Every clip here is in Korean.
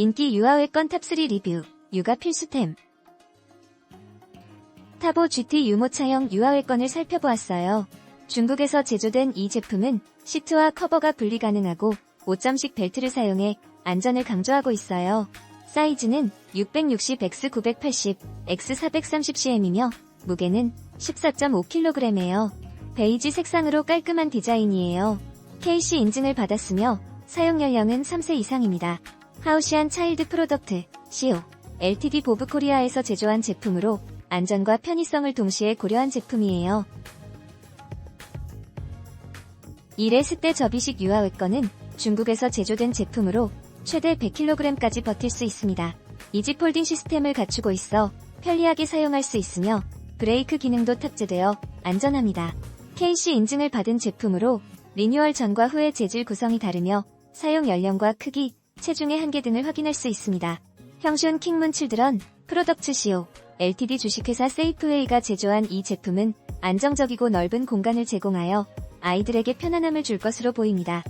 인기 유아외권 탑3 리뷰, 육아 필수템. 타보 GT 유모차형 유아외권을 살펴보았어요. 중국에서 제조된 이 제품은 시트와 커버가 분리 가능하고 5점식 벨트를 사용해 안전을 강조하고 있어요. 사이즈는 660x980, x430cm이며 무게는 14.5kg이에요. 베이지 색상으로 깔끔한 디자인이에요. KC 인증을 받았으며 사용 연령은 3세 이상입니다. 하우시안 차일드 프로덕트, CO, LTD 보브 코리아에서 제조한 제품으로 안전과 편의성을 동시에 고려한 제품이에요. 1회 스때 접이식 유아외권은 중국에서 제조된 제품으로 최대 100kg까지 버틸 수 있습니다. 이지 폴딩 시스템을 갖추고 있어 편리하게 사용할 수 있으며 브레이크 기능도 탑재되어 안전합니다. KC 인증을 받은 제품으로 리뉴얼 전과 후의 재질 구성이 다르며 사용 연령과 크기, 체중의 한계 등을 확인할 수 있습니다. 형슌 킹문 칠드런, 프로덕츠 시오, LTD 주식회사 세이프웨이가 제조한 이 제품은 안정적이고 넓은 공간을 제공하여 아이들에게 편안함을 줄 것으로 보입니다.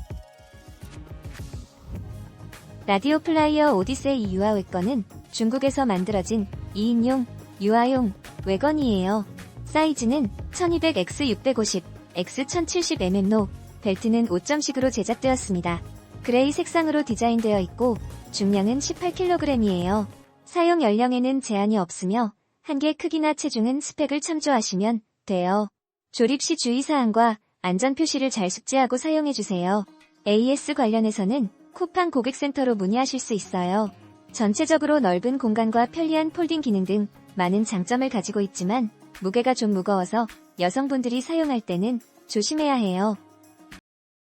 라디오 플라이어 오디세이 유아 외권은 중국에서 만들어진 2인용, 유아용 외건이에요. 사이즈는 1200x650, x1070mm로 벨트는 5점식으로 제작되었습니다. 그레이 색상으로 디자인되어 있고 중량은 18kg이에요. 사용 연령에는 제한이 없으며 한개 크기나 체중은 스펙을 참조하시면 돼요. 조립 시 주의사항과 안전 표시를 잘 숙지하고 사용해주세요. AS 관련해서는 쿠팡 고객센터로 문의하실 수 있어요. 전체적으로 넓은 공간과 편리한 폴딩 기능 등 많은 장점을 가지고 있지만 무게가 좀 무거워서 여성분들이 사용할 때는 조심해야 해요.